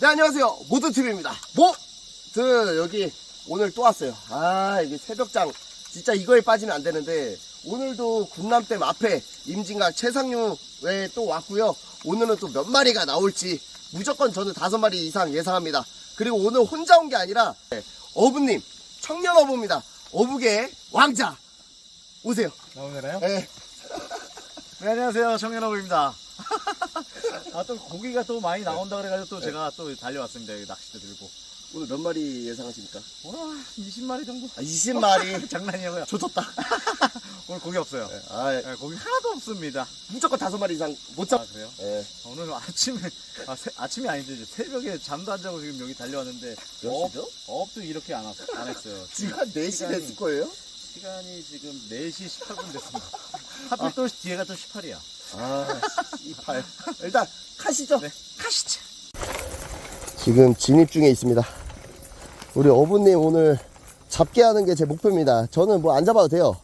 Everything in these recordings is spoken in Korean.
네 안녕하세요. 모드TV입니다. 모드 여기 오늘 또 왔어요. 아 이게 새벽장. 진짜 이거에 빠지면 안 되는데 오늘도 군남댐 앞에 임진각 최상류에 또 왔고요. 오늘은 또 몇 마리가 나올지 무조건 저는 다섯 마리 이상 예상합니다. 그리고 오늘 혼자 온 게 아니라 네, 어부님 청년 어부입니다. 어부계 왕자. 오세요. 나오나요? 네. 네, 안녕하세요. 정연호입니다. 아, 또 고기가 또 많이 나온다 그래가지고 또 제가 또 달려왔습니다. 여기 낚싯대 들고. 오늘 몇 마리 예상하십니까? 와, 20마리 정도? 아, 20마리 장난이고요. 조졌다 오늘 고기 없어요. 아, 네, 고기 하나도 없습니다. 무조건 다섯 마리 이상 못 잡. 아, 그래요? 예. 오늘 아침에, 아, 새- 아침이 아닌데 이제 새벽에 잠도 안 자고 지금 여기 달려왔는데 몇 업, 시죠? 업도 이렇게 안, 왔, 안 했어요. 지금 한 4시 시간이- 됐을 거예요? 시간이 지금 4시 18분 됐습니다. 하필 또 뒤에가 또 18이야. 아, 이팔. 일단 가시죠. 네. 가시죠. 지금 진입 중에 있습니다. 우리 어부님 오늘 잡게 하는 게 제 목표입니다. 저는 뭐 안 잡아도 돼요.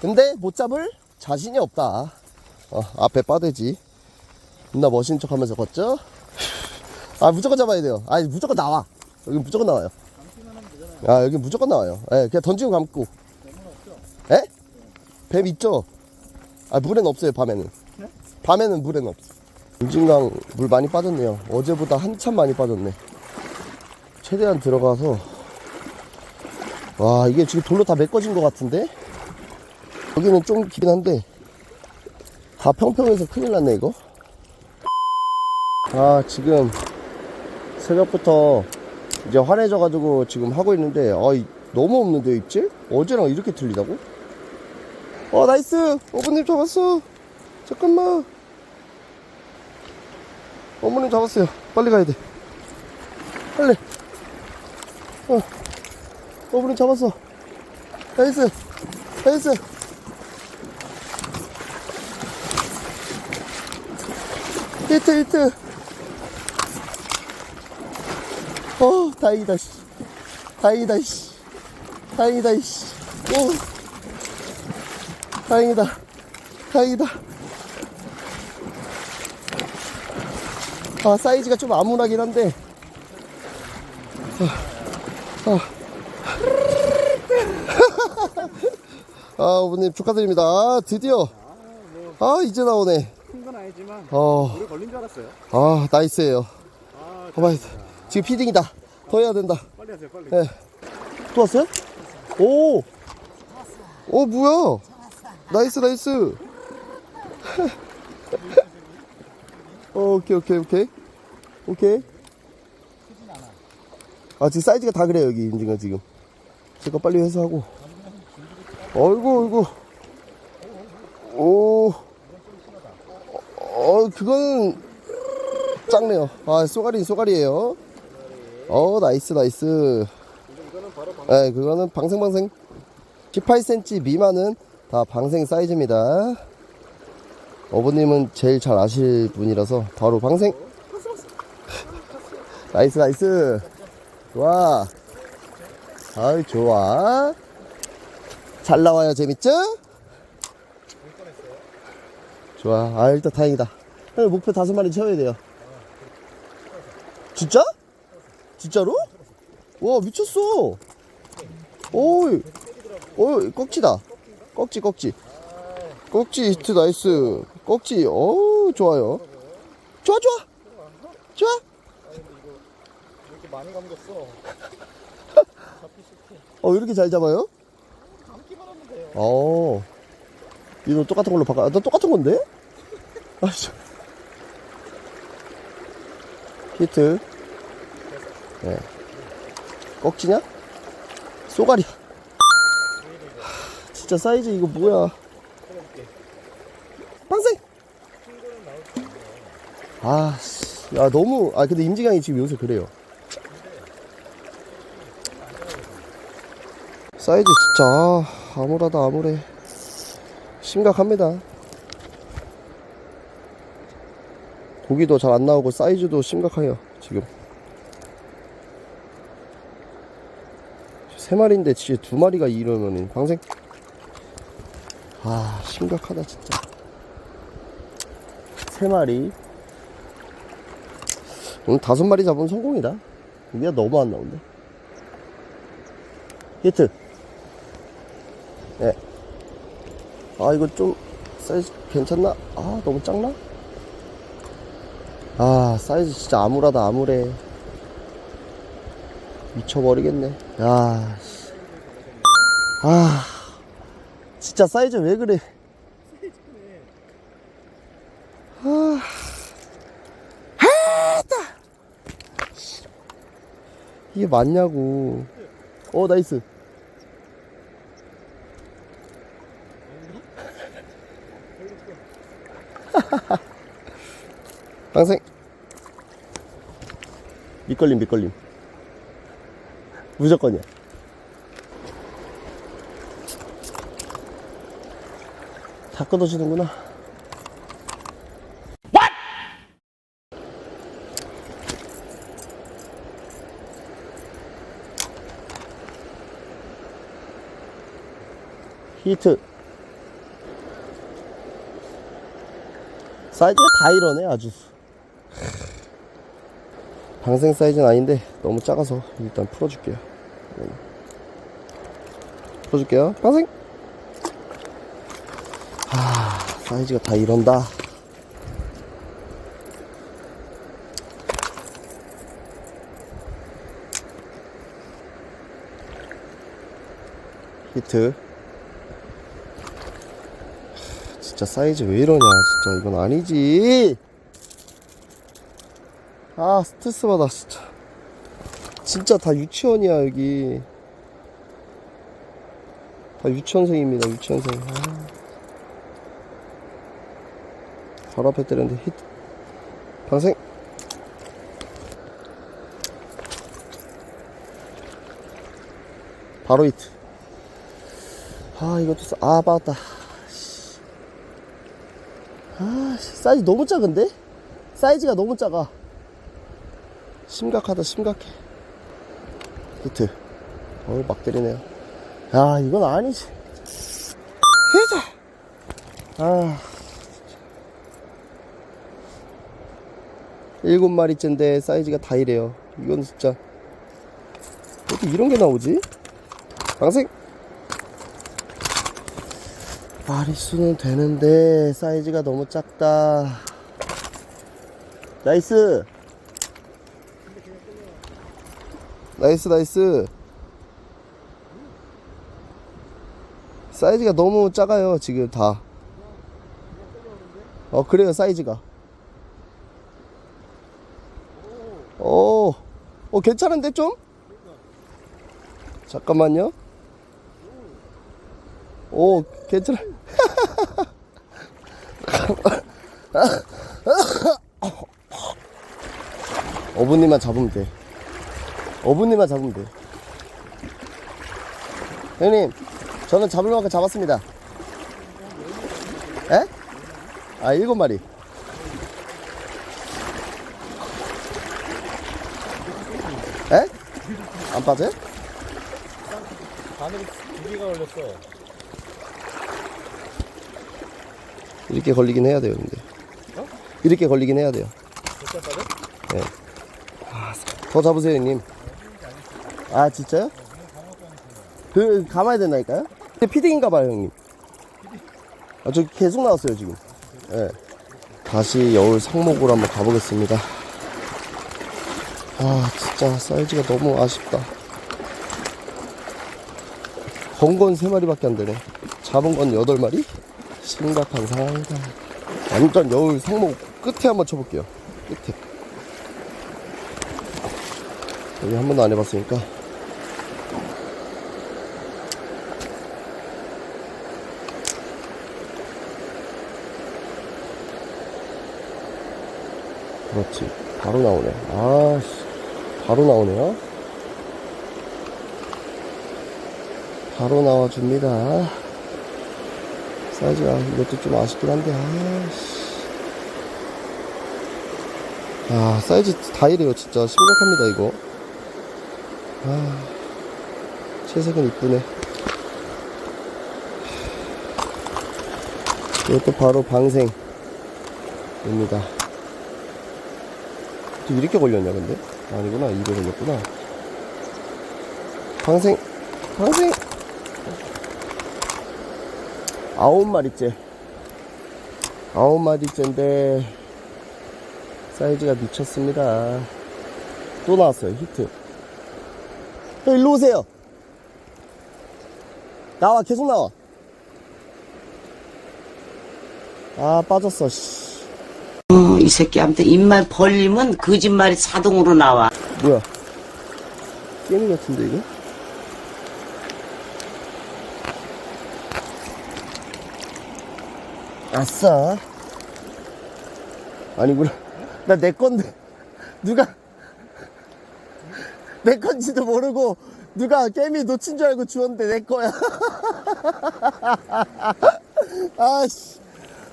근데 못 잡을 자신이 없다. 어, 앞에 빠대지. 존나 멋있는 척 하면서 걷죠? 아, 무조건 잡아야 돼요. 아니, 무조건 나와. 여기 무조건 나와요. 아, 여기 무조건 나와요. 예, 그냥 던지고 감고. 예? 뱀 있죠? 아, 물엔 없어요, 밤에는. 밤에는 물에는 없어. 임진강 물 많이 빠졌네요. 어제보다 한참 많이 빠졌네. 최대한 들어가서 와 이게 지금 돌로 다 메꿔진 것 같은데 여기는 좀 길긴 한데 다 평평해서 큰일 났네 이거. 아 지금 새벽부터 이제 환해져 가지고 지금 하고 있는데 아 이- 너무 없는데요 입질? 어제랑 이렇게 틀리다고? 어 나이스 어머님 잡았어 잠깐만 어머님 잡았어요. 빨리 가야 돼. 빨리. 어. 어머님 잡았어. 나이스. 나이스. 히트 히트. 어 다행이다 씨. 다행이다 씨. 다행이다 씨 오. 다행이다. 다행이다 아 사이즈가 좀 암울하긴 한데 아 어머님 축하드립니다 아, 드디어 아 이제 나오네 큰 건 아니지만 어, 오래 걸린 줄 알았어요. 아 나이스에요 아, 가만히 있어. 지금 피딩이다 더 해야 된다 빨리 하세요, 빨리. 예. 또 왔어요? 오! 오, 뭐야? 나이스, 나이스. 어, 오케이, 오케이, 오케이. 오케이. 아, 지금 사이즈가 다 그래요, 여기, 인증가 지금. 제가 빨리 회수하고. 어이구, 어이구. 오. 어, 그거는 작네요. 아, 쏘가리, 쏘가리에요. 어 나이스 나이스 네 그거는 방생방생 18cm 미만은 다 방생 사이즈입니다 어머님은 제일 잘 아실 분이라서 바로 방생 나이스 나이스. 좋아. 아이 좋아. 잘 나와요 재밌죠? 좋아. 아 일단 다행이다. 목표 다섯 마리 채워야 돼요. 진짜? 진짜로? 와 미쳤어. 오이. 오 꺽지다. 꺽지 꺽지. 꺽지 히트 나이스. 꺽지. 오 좋아요. 좋아 좋아. 좋아 많이 감겼어. 어 이렇게 잘 잡아요? 감기만 하면 돼요. 어 이거 똑같은 걸로 바꿔 아, 나 똑같은 건데? 아 씨. 히트 네. 꺽지냐? 쏘가리 하, 진짜 사이즈 이거 뭐야 방생 아, 씨. 야, 너무, 아, 근데 임지강이 지금 요새 그래요. 사이즈 진짜, 아, 암울하다, 암울해. 심각합니다. 고기도 잘 안 나오고, 사이즈도 심각해요, 지금. 세 마리인데, 진짜 두 마리가 이러면은, 방생. 아, 심각하다, 진짜. 세 마리. 오늘 다섯 마리 잡으면 성공이다. 우리가 너무 안 나온다. 히트. 예. 아, 이거 좀, 사이즈 괜찮나? 아, 너무 작나? 아, 사이즈 진짜 암울하다, 암울해. 미쳐버리겠네. 야, 씨. 아, 진짜 사이즈 왜 그래? 아, 하다! 이게 맞냐고. 어, 나이스. 방생. 밑걸림, 밑걸림. 무조건이야. 다 끊어지는구나. 히트. 사이즈가 다 이러네, 아주. 방생 사이즈는 아닌데 너무 작아서 일단 풀어줄게요. 네. 풀어줄게요. 방생. 아 사이즈가 다 이런다. 히트. 진짜 사이즈 왜 이러냐 진짜. 이건 아니지. 아 스트레스 받아 진짜. 진짜 다 유치원이야 여기. 다 유치원생입니다 유치원생. 아. 바로 앞에 때렸는데 히트 방생. 바로 히트. 아 이것도 사... 아 씨. 아 씨, 사이즈 너무 작은데? 사이즈가 너무 작아. 심각하다 심각해. 히트. 어우 막 때리네요. 야 이건 아니지 히트! 아 일곱 마리째인데 사이즈가 다 이래요. 이건 진짜. 어떻게 이런 게 나오지? 방생 마리수는 되는데 사이즈가 너무 작다. 나이스! 나이스 나이스. 사이즈가 너무 작아요 지금 다 어 그래요 사이즈가. 오, 어 괜찮은데 좀? 잠깐만요 오 괜찮아 어부님만 잡으면 돼 어부님만 잡으면 돼. 형님, 저는 잡을 만큼 잡았습니다. 에? 아, 일곱 마리. 에? 안 빠져요? 바늘이 두 개가 걸렸어. 이렇게 걸리긴 해야 돼요, 근데. 이렇게 걸리긴 해야 돼요. 네. 더 잡으세요, 형님. 아, 진짜요? 그, 감아야 된다니까요? 근데 피딩인가 봐요, 형님. 아, 저 계속 나왔어요, 지금. 예. 다시 여울 상목으로 한번 가보겠습니다. 아, 진짜 사이즈가 너무 아쉽다. 건 건 3마리밖에 안 되네. 잡은 건 8마리? 심각한 상황이다. 완전 여울 상목 끝에 한번 쳐볼게요. 끝에. 여기 한 번도 안 해봤으니까. 그렇지. 바로 나오네. 아, 씨. 바로 나오네요. 바로 나와줍니다. 사이즈가 이것도 좀 아쉽긴 한데, 아, 씨. 아, 사이즈 다 이래요. 진짜 심각합니다, 이거. 아, 채색은 이쁘네. 이것도 바로 방생입니다. 이렇게 걸렸냐 근데? 아니구나 입에 걸렸구나 방생 방생 아홉 마리째 아홉 마리째인데 사이즈가 미쳤습니다 또 나왔어요 히트 형 일로 오세요 나와 계속 나와 아 빠졌어 씨. 어, 이 새끼한테 입만 벌리면 거짓말이 자동으로 나와. 뭐야? 깨미 같은데 이거? 아싸. 아니구나. 나 내 건데 누가 내 건지도 모르고 누가 깨미 놓친 줄 알고 주웠는데 내 거야. 아씨.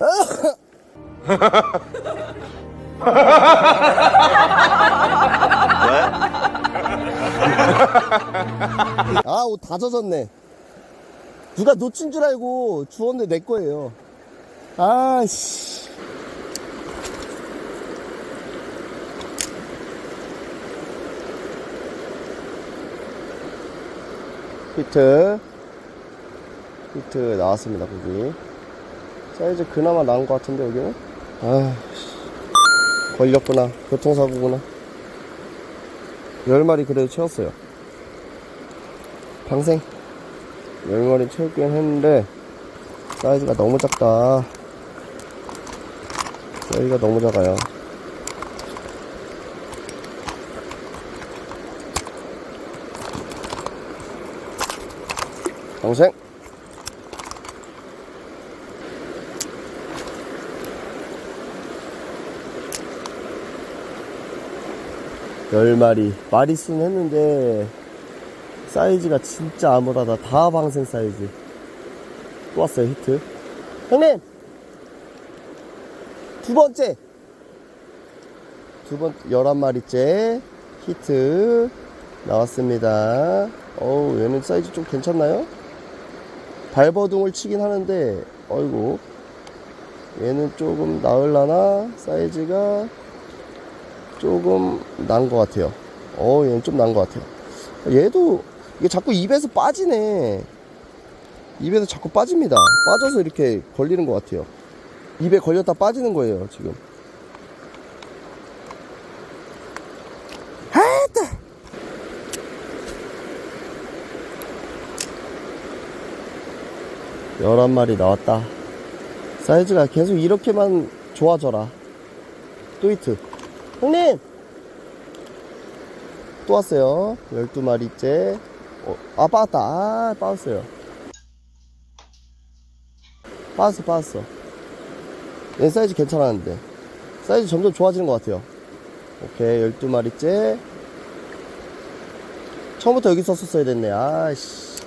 아, 옷 다 젖었네. 누가 놓친 줄 알고 주웠는데 내 거예요. 아씨. 히트. 히트 나왔습니다, 거기. 사이즈 그나마 나은 것 같은데, 여기는? 아, 씨. 걸렸구나. 교통사고구나. 10마리 그래도 채웠어요. 방생 10마리 채우긴 했는데 사이즈가 너무 작다 사이즈가 너무 작아요. 방생. 열 마리. 마리수는 했는데 사이즈가 진짜 암울하다. 다 방생 사이즈. 또 왔어요 히트. 형님 두 번째. 두 번, 11마리째 히트 나왔습니다. 어우 얘는 사이즈 좀 괜찮나요? 발버둥을 치긴 하는데 어이구. 얘는 조금 나을라나? 사이즈가 조금 난 것 같아요. 어 얘는 좀 난 것 같아요. 얘도 이게 자꾸 입에서 빠지네. 입에서 자꾸 빠집니다. 빠져서 이렇게 걸리는 것 같아요 입에 걸렸다 빠지는 거예요 지금. 아따 열한 마리 나왔다. 사이즈가 계속 이렇게만 좋아져라. 또 히트. 형님! 또 왔어요. 12마리째. 어, 아 빠졌다. 아 빠졌어요. 빠졌어 빠졌어 얘 사이즈 괜찮았는데. 사이즈 점점 좋아지는 것 같아요. 오케이 12마리째. 처음부터 여기 썼었어야 됐네. 아씨.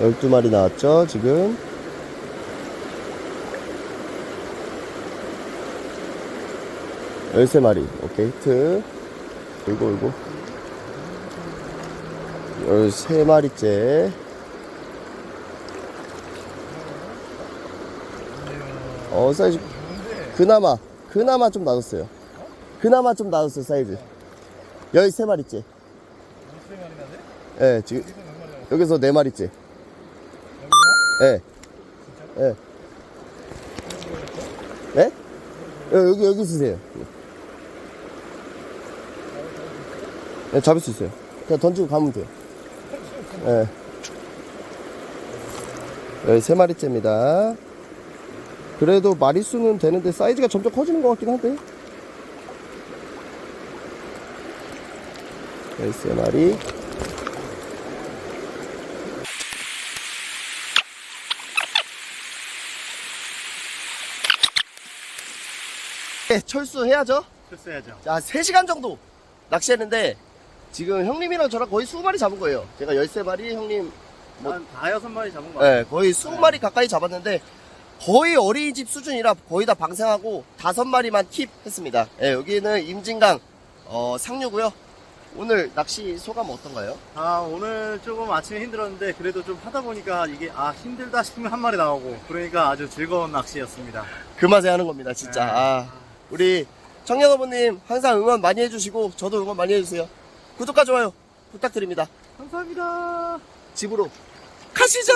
12마리 나왔죠 지금? 열세 마리. 오케이 히트. 울고 울고. 열세 마리째 어 사이즈 그나마 그나마 좀 낮았어요 그나마 좀 낮았어요 사이즈 열세 마리째 예 지금 여기서 네 마리째 예 예. 네? 여- 여기 여기 있으세요. 네, 잡을 수 있어요. 그냥 던지고 가면 돼요. 예. 여기 세 마리째입니다. 그래도 마리수는 되는데 사이즈가 점점 커지는 것 같긴 한데. 세 마리. 네, 철수해야죠. 됐어야죠. 자, 3시간 정도 낚시했는데 지금 형님이랑 저랑 거의 20마리 잡은 거예요. 제가 13마리, 형님 뭐- 한 다여섯 마리 잡은 거 같아요. 네, 거의 20마리 가까이 잡았는데 거의 어린이집 수준이라 거의 다 방생하고 5마리만 킵 했습니다. 네, 여기는 임진강 어, 상류고요. 오늘 낚시 소감 어떤가요? 아 오늘 조금 아침에 힘들었는데 그래도 좀 하다 보니까 이게 아 힘들다 싶으면 한 마리 나오고 그러니까 아주 즐거운 낚시였습니다. 그 맛에 하는 겁니다, 진짜. 네. 아, 우리 청년어부님 항상 응원 많이 해주시고 저도 응원 많이 해주세요. 구독과 좋아요 부탁드립니다. 감사합니다. 집으로 가시죠.